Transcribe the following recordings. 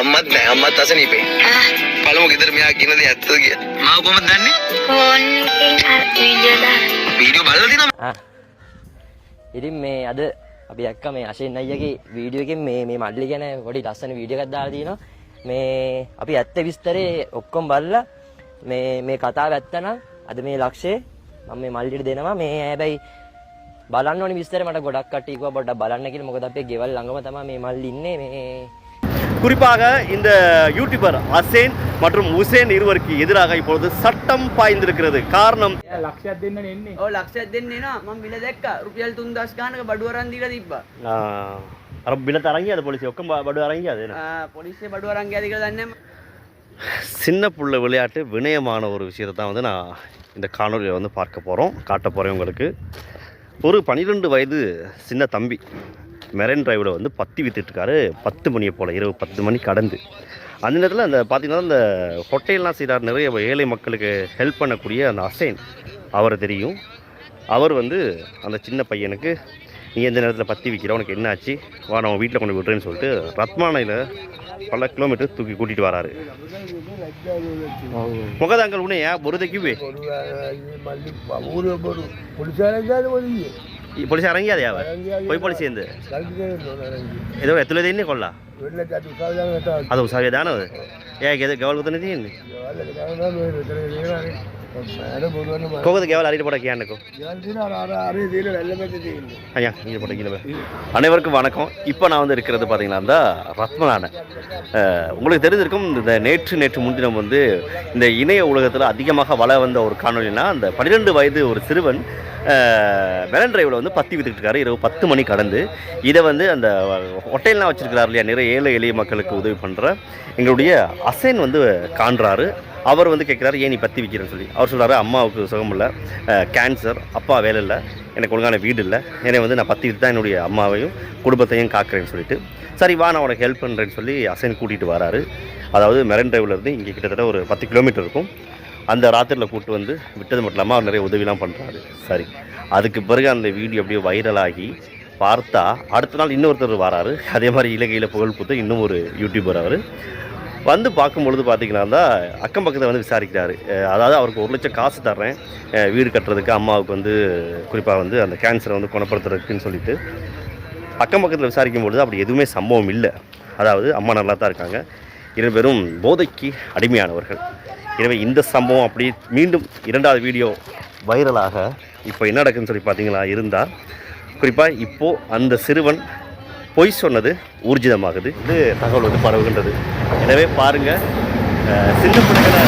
අම්මත් නෑ අම්මත් අසනීපේ පළමු ගෙදර මෙයා කියන දේ ඇත්තද කියලා මාව කොහමද දන්නේ ෆෝන් එකෙන් වීඩියෝ බලලා දිනවා ආ. ඉතින් මේ අද අපි දැක්ක මේ අශෙන් අයියගේ වීඩියෝ එකෙන් මේ මේ මල්ලි ගැන පොඩි ලස්සන වීඩියෝ එකක් දාලා තිනවා. මේ අපි ඇත්ත විස්තරේ ඔක්කොම බලලා මේ මේ කතාව ඇත්ත නම් අද මේ ලක්ෂේ මම මේ මල්ලිට දෙනවා. මේ හැබැයි බලන්න ඕනි විස්තරේ මට ගොඩක් කට්ටිය කිව්වා පොඩ්ඩක් බලන්න කියලා. මොකද අපේ ගෙවල් ළඟම තමයි මේ මල්ලි ඉන්නේ. මේ குறிப்பாக இந்த யூடியூபர் அசேன் மற்றும் உசேன் இருவருக்கு எதிராக இப்பொழுது சட்டம் பாய்ந்திருக்கிறது. காரணம் బిల్ల తరంగేది పోలీసు ఒక్క బడు అరంగేది పోలీసే బడు అరంగేది కదా అన్నే சின்ன புள்ள விளையாட்டு வினயமான ஒரு விஷயத்தை தான் வந்து நான் இந்த காணொலியில் வந்து பார்க்க போகிறோம் காட்ட போகிறேன் உங்களுக்கு. ஒரு பன்னிரெண்டு வயது சின்ன தம்பி மெரைன் டிரைவில் வந்து பத்தி விற்றுட்டுருக்காரு பத்து மணியை போல் இரவு பத்து மணி கடந்து. அந்த நேரத்தில் அந்த பார்த்திங்கன்னா அந்த ஹொட்டையெல்லாம் செய்கிறார் நிறைய ஏழை மக்களுக்கு ஹெல்ப் பண்ணக்கூடிய அந்த அசைன் அவர் தெரியும். அவர் வந்து அந்த சின்ன பையனுக்கு நீ எந்த நேரத்தில் பற்றி விற்கிற உனக்கு என்னாச்சு வா நம்ம வீட்டில் கொண்டு விடுறேன்னு சொல்லிட்டு ரத்மானையில் பல கிலோமீட்டர் தூக்கி கூட்டிகிட்டு வராரு. முகதாங்கல் உனையா பொருதைக்கு යා බොරුද කිව්වේ පොලිස අරංගියාද යාව කොයි පොලිසියෙන්ද එතකොට ඇතුලේ දෙන්නේ කොල්ලා අද උසාවිය දානවද கோகத்துக்கு எவ்வளோ அரிய போட ஐயா இங்கே அனைவருக்கும் வணக்கம் இப்போ நான் வந்து இருக்கிறது பார்த்தீங்கன்னா இந்த ரத்மலான உங்களுக்கு தெரிஞ்சிருக்கும் இந்த நேற்று நேற்று முன்தினம் வந்து இந்த இணைய உலகத்தில் அதிகமாக வள வந்த ஒரு காணொலினா அந்த பன்னிரெண்டு வயது ஒரு சிறுவன் வெலன் டிரைவில் வந்து பத்தி வித்துக்கிட்டு இரவு பத்து மணி கடந்து இதை வந்து அந்த ஹோட்டல்லாம் வச்சுருக்கிறார் இல்லையா நிறைய ஏழை எளிய மக்களுக்கு உதவி பண்ணுற எங்களுடைய அசைன் வந்து காண்றாரு அவர் வந்து கேட்குறாரு ஏன் நீ பத்தி விற்கிறேன்னு சொல்லி. அவர் சொல்கிறாரு அம்மாவுக்கு சுகம் இல்லை கேன்சர் அப்பா வேலை இல்லை எனக்கு ஒழுங்கான வீடு இல்லை என்னை வந்து நான் பற்றி தான் என்னுடைய அம்மாவையும் குடும்பத்தையும் காக்கிறேன்னு சொல்லிட்டு. சரி வா நான் உனக்கு ஹெல்ப் பண்ணுறேன்னு சொல்லி அசைன் கூட்டிகிட்டு வராரு. அதாவது மெரன் டிரைவ்லேருந்து இங்கே கிட்டத்தட்ட ஒரு பத்து கிலோமீட்டர் இருக்கும். அந்த ராத்திரியில் கூப்பிட்டு வந்து விட்டது மட்டும் இல்லாமல் அவர் நிறைய உதவிலாம் பண்ணுறாரு சரி அதுக்கு பிறகு அந்த வீடியோ அப்படியே வைரலாகி பார்த்தா அடுத்த நாள் இன்னொருத்தர் வராரு. அதே மாதிரி இலங்கையில் புகழ் பூத்த இன்னும் ஒரு யூடியூபர் அவர். வந்து பார்க்கும்பொழுது பார்த்தீங்கன்னா தான் அக்கம் பக்கத்தில் வந்து விசாரிக்கிறாரு. அதாவது அவருக்கு ஒரு லட்சம் காசு தர்றேன். வீடு கட்டுறதுக்கு அம்மாவுக்கு வந்து குறிப்பாக வந்து அந்த கேன்சரை வந்து குணப்படுத்துறதுக்குன்னு சொல்லிட்டு அக்கம் பக்கத்தில் விசாரிக்கும் பொழுது அப்படி எதுவுமே சம்பவம் இல்லை. அதாவது அம்மா நல்லா தான் இருக்காங்க. இரண்டு பேரும் போதைக்கு அடிமையானவர்கள். எனவே இந்த சம்பவம் அப்படி மீண்டும் இரண்டாவது வீடியோ வைரலாக இப்போ என்ன நடக்குதுன்னு சொல்லி பார்த்தீங்களா இருந்தால் குறிப்பாக இப்போது அந்த சிறுவன் பொய் சொன்னது ஊர்ஜிதமாகுது. இது தகவல் வந்து பரவுகின்றது. எனவே பாருங்கள் சின்ன பிள்ளைகளை.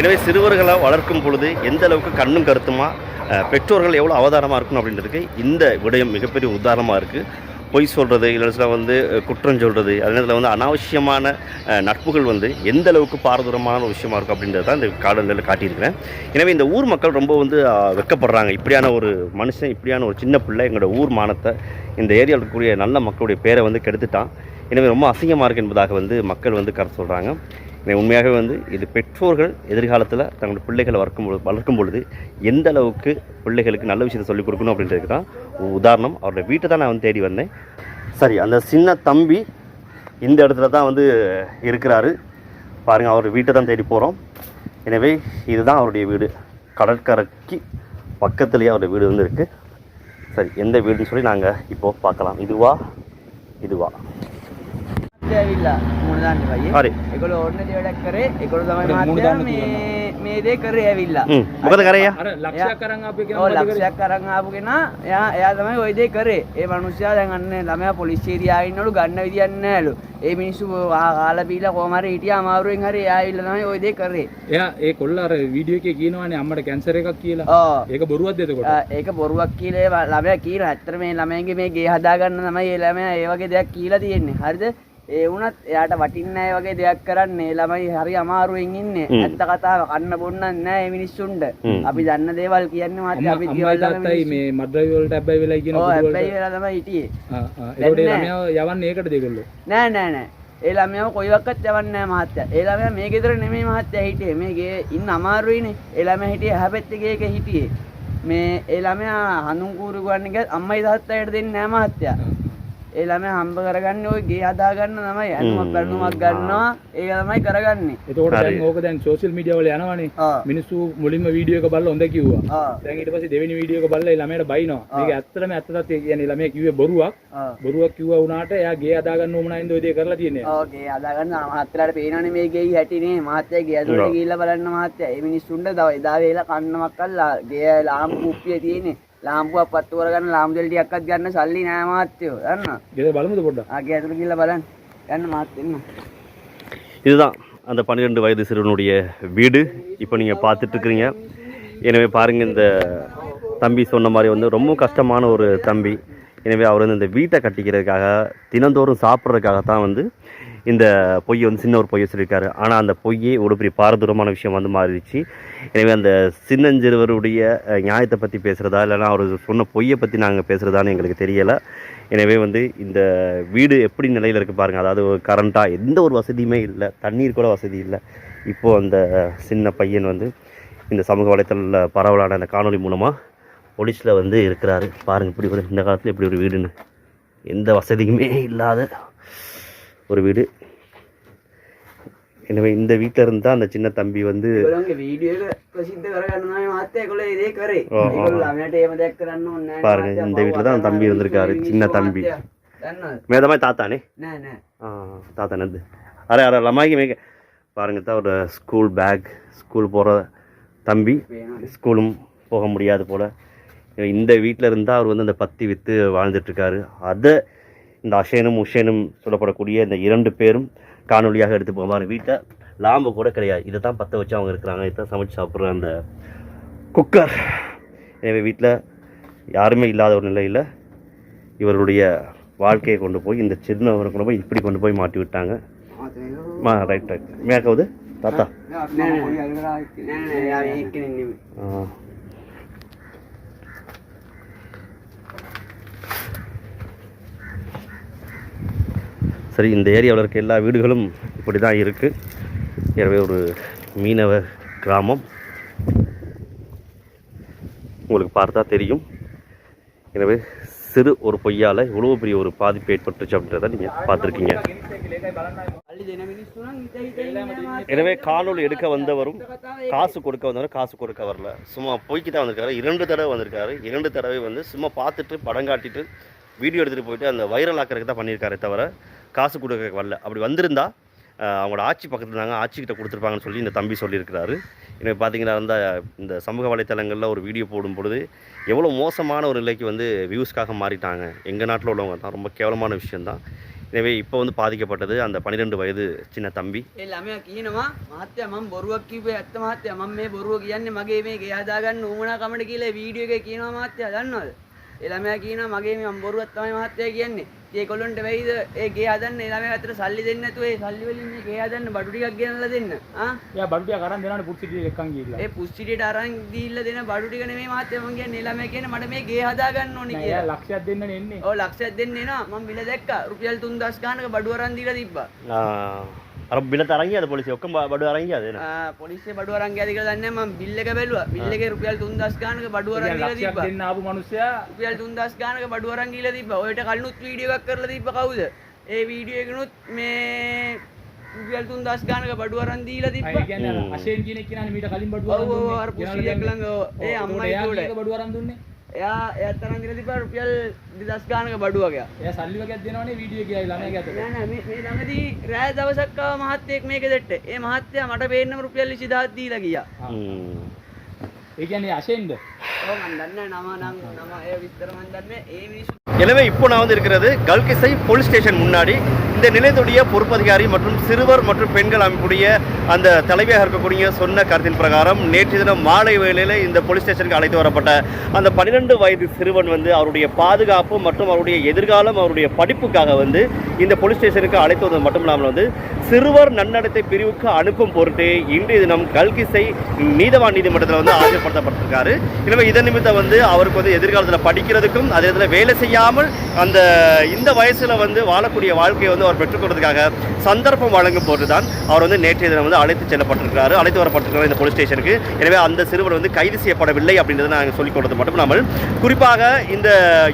எனவே சிறுவர்களை வளர்க்கும் பொழுது எந்த அளவுக்கு கண்ணும் கருத்துமா பெற்றோர்கள் எவ்வளோ அவதாரமாக இருக்கணும் அப்படின்றதுக்கு இந்த விடயம் மிகப்பெரிய உதாரணமாக இருக்குது பொய் சொல்கிறது இல்லை சில வந்து குற்றம் சொல்கிறது அதே நேரத்தில் வந்து அனாவசியமான நட்புகள் வந்து எந்த அளவுக்கு பாரதூரமான ஒரு விஷயமா இருக்கும் அப்படின்றது தான் இந்த காலங்களில் காட்டியிருக்கிறேன். எனவே இந்த ஊர் மக்கள் ரொம்ப வந்து வெக்கப்படுறாங்க. வெட்கப்படுறாங்க இப்படியான ஒரு மனுஷன் இப்படியான ஒரு சின்ன பிள்ளை எங்களோட ஊர் மானத்தை இந்த ஏரியாவில் இருக்கக்கூடிய நல்ல மக்களுடைய பேரை வந்து கெடுத்துட்டான். எனவே ரொம்ப அசிங்கமாக இருக்கு என்பதாக வந்து மக்கள் வந்து கருத்து சொல்கிறாங்க உண்மையாகவே வந்து இது பெற்றோர்கள் எதிர்காலத்தில் தங்களோட பிள்ளைகளை வளர்க்கும் வளர்க்கும் பொழுது எந்த அளவுக்கு பிள்ளைகளுக்கு நல்ல விஷயத்தை சொல்லிக் கொடுக்கணும் அப்படின்றதுக்கு தான் உதாரணம். அவருடைய வீட்டை தான் நான் வந்து தேடி வந்தேன். சரி அந்த சின்ன தம்பி இந்த இடத்துல தான் வந்து இருக்கிறாரு. பாருங்கள் அவருடைய வீட்டை தான் தேடி போகிறோம் எனவே இதுதான் அவருடைய வீடு. கடற்கரைக்கு பக்கத்துலேயே அவருடைய வீடு வந்து இருக்குது சரி எந்த வீடுன்னு சொல்லி நாங்கள் இப்போது பார்க்கலாம். இதுவா? இதுவா? தேவையில்லை. දාන්න බයි හරි. ඒගොල්ලෝ ඕන්න දේ වැඩක් කරේ ඒගොල්ලෝ තමයි මුණ මාත්‍යා දාන්න මේ මේ දේ කරේ ඇවිල්ලා ம் මොකද කරේ අර ලක්ෂයක් කරන් අපේ ඔව් ලක්ෂයක් අරන් ආපු කෙනා එයා එයා තමයි ওই දේ කරේ ඒ මිනිස්සයා දැන් අන්න ළමයා පොලිස් ඒරියාවේ ඉන්නවලු ගන්න විදියක් නැහැලු ඒ මිනිස්සු ආ- කාලා බීලා කොහම හරි හිටියා අමාරුවෙන් හරි එයා ඇවිල්ලා තමයි ওই දේ කරේ එයා ඒ කොල්ල අර වීඩියෝ එකේ කියනවානේ අම්මට කැන්සර් එකක් කියලා ඔව් ඒක බොරුවක්ද එතකොට ආ, ඒක බොරුවක් කියලා ඒවා ළමයා කියන ඇත්තට මේ ළමයන්ගේ මේ ගේ හදාගන්න තමයි ඒ ළමයා ඒ වගේ දෙයක් කියලා තියෙන්නේ හරිද ඒ වුණත් එයාට වටින්නේ නැහැ වගේ දෙයක් කරන්නේ ළමයි හරි අමාරුවෙන් ඉන්නේ. ඇත්ත කතාව කන්න බොන්නත් නැහැ මේ මිනිස්සුන්ට. අපි දන්න දේවල් කියන්නේ මාත් අපි ළඟ තාත්තයි. මේ මඩ්‍රයි වලට හැබැයි වෙලා කියන ඔව් බොරු හැබැයි වලට වෙලා තමයි හිටියේ ආ ආ ඒකට. ළමයා යවන්නේ ඒකට දෙගොල්ලෝ නෑ නෑ නෑ ඒ ළමයාව කොයිවක්වත් යවන්නේ නැහැ මහත්තයා. ඒ ළමයා මේ ගෙදර නෙමෙයි මහත්තයා හිටියේ. මේ ගේ ඉන්න අමාරුයිනේ. ඒ ළමයා හිටියේ පැත්තේ ගේක හිටියේ. මේ ඒ ළමයා හඳුන් කූරු ගන්න ගියත් අම්මයි තාත්තයිට දෙන්නේ නැහැ මහත්තයා. ඒ ළමයා හම්බ කරගන්නේ ওই ගේ හදා ගන්න තමයි. අනුමක් ගන්නමක් ගන්නවා. ඒක තමයි කරගන්නේ. එතකොට. දැන් ඕක දැන් සෝෂල් මීඩියා වල යනවනේ. මිනිස්සු මුලින්ම වීඩියෝ එක බලලා හොඳ කිව්වා. දැන් ඊට පස්සේ දෙවෙනි වීඩියෝ එක බලලා ඒ ළමයට බයිනවා. මේක ඇත්තටම ඇත්ත තත්ත්වය කියන්නේ ළමයා කිව්වේ බොරුවක්. බොරුවක් කිව්වා වුණාට එයා ගේ හදා ගන්න උවමනාවෙන්ද ඔය දේ කරලා තියෙන්නේ. ඕකේ අදාගන්න මහත්තයාට පේනවනේ මේ ගෙයි හැටිනේ මහත්තයා ගේ ඇතුළට ගිහිල්ලා බලන්න මහත්තයා ඒ මිනිස්සුන්ට දව එදා වේලා කන්නමක් අල්ලා ගේ ලාම්පු කුප්පිය තියෙන්නේ ලාම්පුවක් පත්තු කරගන්න ලාම්පු දෙල් ටිකක්වත් ගන්න සල්ලි නෑ මහත්තයෝ දන්නා ගෙදර බලමුද පොඩ්ඩක්? ආ ගේ ඇතුළට ගිහිල්ලා බලන්න යන්න මහත්තයා එන්න இதுதான் அந்த பன்னிரெண்டு வயது சிறுவனுடைய வீடு இப்போ நீங்கள் பார்த்துட்ருக்குறீங்க எனவே பாருங்கள் இந்த தம்பி சொன்ன மாதிரி வந்து ரொம்ப கஷ்டமான ஒரு தம்பி எனவே அவர் வந்து இந்த வீட்டை கட்டிக்கிறதுக்காக தினந்தோறும் சாப்பிட்றதுக்காக தான் வந்து இந்த பொய்யை வந்து சின்ன ஒரு பொய்யை சொல்லியிருக்காரு. ஆனால் அந்த பொய்யே ஒரு பெரிய பாரதூரமான விஷயம் வந்து மாறிடுச்சு. எனவே அந்த சின்னஞ்சிறுவருடைய நியாயத்தை பற்றி பேசுகிறதா இல்லைன்னா அவர் சொன்ன பொய்யை பற்றி நாங்கள் பேசுகிறதான்னு எங்களுக்கு தெரியலை. எனவே வந்து இந்த வீடு எப்படி நிலையில் இருக்குது பாருங்கள் அதாவது ஒரு கரண்ட்டாக எந்த ஒரு வசதியுமே இல்லை. தண்ணீர் கூட வசதி இல்லை. இப்போது அந்த சின்ன பையன் வந்து இந்த சமூக வலைத்தளத்தில் பரவலான அந்த காணொளி மூலமாக போலீஸில் வந்து இருக்கிறாரு. பாருங்கள் இப்படி ஒரு இந்த காலத்தில் இப்படி ஒரு வீடுன்னு. எந்த வசதியுமே இல்லாத ஒரு வீடு. எனவே இந்த வீட்டில் இருந்தால் அந்த சின்ன தம்பி வந்து பாருங்க இந்த வீட்டில் தான் தம்பி இருந்திருக்காரு சின்ன தம்பி. மேதமாய் தாத்தானே? தாத்தா தாத்தானே அரே அரை லமாய்க்கு மேக பாருங்க தான் ஒரு ஸ்கூல் பேக் ஸ்கூல் போகிற தம்பி. ஸ்கூலும் போக முடியாது போல். இந்த வீட்டில் இருந்தால் அவர் வந்து அந்த பத்தி விற்று வாழ்ந்துட்டுருக்காரு அதை இந்த அசேனும் உஷேனும் சொல்லப்படக்கூடிய இந்த இரண்டு பேரும் காணொலியாக எடுத்து போவாங்க வீட்டில் லாம்பு கூட கிடையாது இதை தான் பற்ற வச்சு அவங்க இருக்கிறாங்க இதை தான் சமைச்சு சாப்பிட்ற அந்த குக்கர் எனவே வீட்டில் யாருமே இல்லாத ஒரு நிலையில் இவருடைய வாழ்க்கையை கொண்டு போய் இந்த சின்னவரை கொண்டு போய் இப்படி கொண்டு போய் மாட்டி விட்டாங்க மா ரைட் ரைட் மேக்கவுது தாத்தா ஆ சரி இந்த ஏரியாவில் இருக்க எல்லா வீடுகளும் இப்படி தான் இருக்குது எனவே ஒரு மீனவ கிராமம். உங்களுக்கு பார்த்தா தெரியும். எனவே சிறு ஒரு பொய்யால் இவ்வளோ பெரிய ஒரு பாதிப்பு ஏற்பட்டுச்சு அப்படின்றத நீங்கள் பார்த்துருக்கீங்க. எனவே காணொலி எடுக்க வந்தவரும் காசு கொடுக்க வந்தவரும் காசு கொடுக்க வரல. சும்மா பொய்க்கு தான் வந்திருக்காரு. இரண்டு தடவை வந்திருக்காரு. இரண்டு தடவை வந்து சும்மா பார்த்துட்டு படம் காட்டிட்டு வீடியோ எடுத்துகிட்டு போயிட்டு அந்த வைரல் ஆக்கிறதுக்கு தான் பண்ணியிருக்காரு தவிர காசு கொடுக்க வரல. அப்படி வந்திருந்தா அவங்களோட ஆட்சி பக்கத்தில் இருந்தாங்க ஆட்சிக்கிட்ட கொடுத்துருப்பாங்கன்னு சொல்லி இந்த தம்பி சொல்லியிருக்கிறாரு. எனக்கு பார்த்தீங்கன்னா இருந்தால் இந்த சமூக வலைத்தளங்களில் ஒரு வீடியோ போடும் பொழுது எவ்வளோ மோசமான ஒரு நிலைக்கு வந்து வியூஸ்க்காக மாறிட்டாங்க. எங்கள் நாட்டில் உள்ளவங்க தான். ரொம்ப கேவலமான விஷயந்தான் எனவே இப்போ வந்து பாதிக்கப்பட்டது அந்த பன்னிரெண்டு வயது சின்ன தம்பி. எல்லாமே கீனமா மாத்திய மம் பொருவக்கி போய் அத்த மாத்திய மம்மே பொருவ கியான்னு மகையுமே கேதாகன்னு ஊனா கமெண்ட் கீழே வீடியோக்கே கீனமா மாத்தியா தான்னு ඒ ළමයා කියනවා මගේ මේ මම බොරුවක් තමයි මහත්තයා කියන්නේ. ඉතින් ඒගොල්ලොන්ට වෙයිද ඒ ගේ හදන්න ඒ ළමයා අතට සල්ලි දෙන්නේ නැතුව ඒ සල්ලි වලින් මේ ගේ හදන්න බඩු ටිකක් ගෙනල්ලා දෙන්න. ආ එයා බඩු ටික අරන් දෙනවනේ පුත්සිටිය එක්කන් ගිහිල්ලා. ඒ පුස්සිටියට අරන් දීලා දෙන බඩු ටික නෙමෙයි මහත්තයා මම කියන්නේ ඒ ළමයා කියන්නේ මට මේ ගේ හදාගන්න ඕනේ නෑ, එයා කියලා. ලක්ෂයක් දෙන්නනේ එන්නේ. ඔව් ලක්ෂයක් දෙන්නේ නා මම බිල දැක්කා. රුපියල් 3000 ගානක බඩු අරන් දීලා තිබ්බා. අර බිලත අරංගියද පොලිසිය ඔක්කොම බඩු අරංගියද එන පොලිසිය බඩුව අරන් ගියාද කියලා දන්නේ නැහැ මම බිල් එක බැලුවා බිල් එකේ රුපියල් 3000 ගානක බඩුව අරන් ලක්ෂයක් තිබ්බා දෙන්න ආපු මිනිස්සයා රුපියල් 3000 ගානක බඩුව අරන් ගිහලා තිබ්බා ඔයට කලිනුත් වීඩියෝ එකක් කරලා තිබ්බ කවුද ඒ වීඩියෝ එකනොත් මේ රුපියල් 3000 ගානක බඩුව අරන් දීලා තිබ්බා කියන්නේ හ්ම්. අශේන් කියන එක්කෙනානේ මීට කලින් බඩුව ඔව් අරන් ඔව් දුන්නේ. අර ගෙනල්ලා පුස්සියක් දැම්මේ. ළඟ ඔව්. ඒ ඔව්, අම්මයි උඩ. බඩුව අරන් දුන්නේ? එයා එයාත් අරන් දීලා තිබ්බා රුපියල් 2000 ගානක බඩුවක එයා සල්ලි වගේක් දෙනවනේ වීඩියෝ එකේ අය ළමයාගේ අතට. නෑ නෑ මේ මේ ළඟදී රෑ දවසක් ආව මහත්තයෙක් මේක දෙට්ට ඒ මහත්තයා මට පේන්නම රුපියල් 20000 දීලා ගියා ආ. ඒ කියන්නේ අශේන්ද? ඔව් මන් දන්නේ නම නම් නම ඒ විස්තර මන් දන්නේ ඒ මිනිස්සු எனவே இப்போ நான் வந்து இருக்கிறது கல்கிசை போலீஸ் ஸ்டேஷன் முன்னாடி இந்த நிலையத்துடைய பொறுப்பதிகாரி மற்றும் சிறுவர் மற்றும் பெண்கள் அமைப்புடைய அந்த தலைவியாக இருக்கக்கூடிய சொன்ன கருத்தின் பிரகாரம் நேற்று தினம் மாலை வேளையில் இந்த போலீஸ் ஸ்டேஷனுக்கு அழைத்து வரப்பட்ட அந்த பன்னிரெண்டு வயது சிறுவன் வந்து அவருடைய பாதுகாப்பு மற்றும் அவருடைய எதிர்காலம் அவருடைய படிப்புக்காக வந்து இந்த போலீஸ் ஸ்டேஷனுக்கு அழைத்து வந்தது மட்டும் இல்லாமல் வந்து சிறுவர் நன்னடத்தை பிரிவுக்கு அனுப்பும் பொருட்டு இன்றைய தினம் கல்கிசை நீதவான் நீதிமன்றத்தில் வந்து ஆஜர்படுத்தப்பட்டிருக்காரு. எனவே இதன் நிமித்தம் வந்து அவருக்கு வந்து எதிர்காலத்தில் படிக்கிறதுக்கும் அதே இதில் வேலை செய்யாமல் அந்த இந்த வயசில் வந்து வாழக்கூடிய வாழ்க்கையை வந்து வந்து அவர் பெற்றுக்கொள்றதுக்காக சந்தர்ப்பம் வழங்கும் போது தான் அவர் வந்து நேற்றைய தினம் வந்து அழைத்து செல்லப்பட்டிருக்கிறாரு. அழைத்து வரப்பட்டிருக்கிறார் இந்த போலீஸ் ஸ்டேஷனுக்கு எனவே அந்த சிறுவர் வந்து கைது செய்யப்படவில்லை அப்படின்றத நாங்கள் சொல்லிக் கொண்டது மட்டும் இல்லாமல் குறிப்பாக இந்த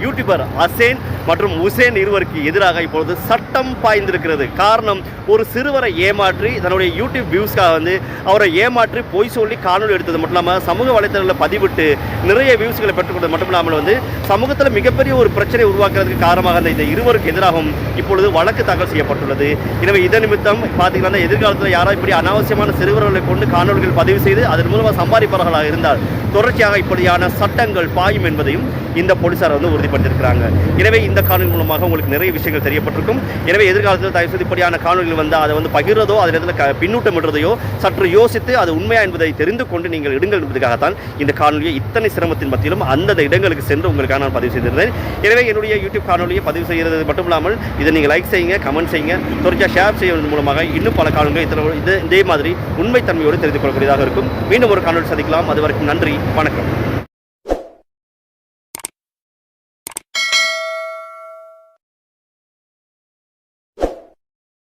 யூடியூபர் அசேன் மற்றும் உசேன் இருவருக்கு எதிராக இப்பொழுது சட்டம் பாய்ந்திருக்கிறது. காரணம் ஒரு சிறுவரை ஏமாற்றி தன்னுடைய யூடியூப் வியூஸ்க்காக வந்து அவரை ஏமாற்றி பொய் சொல்லி காணொலி எடுத்தது மட்டும் இல்லாமல் சமூக வலைத்தளங்களில் பதிவிட்டு நிறைய வியூஸ்களை பெற்றுக்கொண்டது மட்டும் இல்லாமல் வந்து சமூகத்தில் மிகப்பெரிய ஒரு பிரச்சனை உருவாக்குறதுக்கு காரணமாக இந்த இருவருக்கு எதிராகவும் இப்பொழுது வழக்கு தகவல் ஏற்பாடுகள் செய்யப்பட்டுள்ளது. எனவே இதன் நிமித்தம் பார்த்தீங்கன்னா எதிர்காலத்தில் யாராவது இப்படி அனாவசியமான சிறுவர்களை கொண்டு காணொலிகள் பதிவு செய்து அதன் மூலமாக சம்பாதிப்பவர்களாக இருந்தால் தொடர்ச்சியாக இப்படியான சட்டங்கள் பாயும் என்பதையும் இந்த போலீசார் வந்து உறுதிப்படுத்தியிருக்கிறாங்க. எனவே இந்த காணொலி மூலமாக உங்களுக்கு நிறைய விஷயங்கள் தெரியப்பட்டிருக்கும். எனவே எதிர்காலத்தில் தயவு செய்து இப்படியான காணொலிகள் வந்து அதை வந்து பகிர்றதோ அதில் இடத்துல க பின்னூட்டமிடுறதையோ சற்று யோசித்து அது உண்மையா என்பதை தெரிந்து கொண்டு நீங்கள் இடுங்கள் என்பதற்காகத்தான் இந்த காணொலியை இத்தனை சிரமத்தின் மத்தியிலும் அந்தந்த இடங்களுக்கு சென்று உங்களுக்காக நான் பதிவு செய்திருந்தேன். எனவே என்னுடைய யூடியூப் காணொலியை பதிவு செய்கிறது மட்டும் இல்லாமல் இதை நீங்கள் லைக் செய்யுங்க கமெண்ட் செய்யுங்க. தொடர்ச்சியாக ஷேர் செய்வதன் மூலமாக இன்னும் பல காலங்கள் இத்தனை இது இதே மாதிரி உண்மைத்தன்மையோடு தெரிந்து கொள்ளக்கூடியதாக இருக்கும். மீண்டும் ஒரு காணொலி சந்திக்கலாம். அது வரைக்கும் நன்றி வணக்கம்.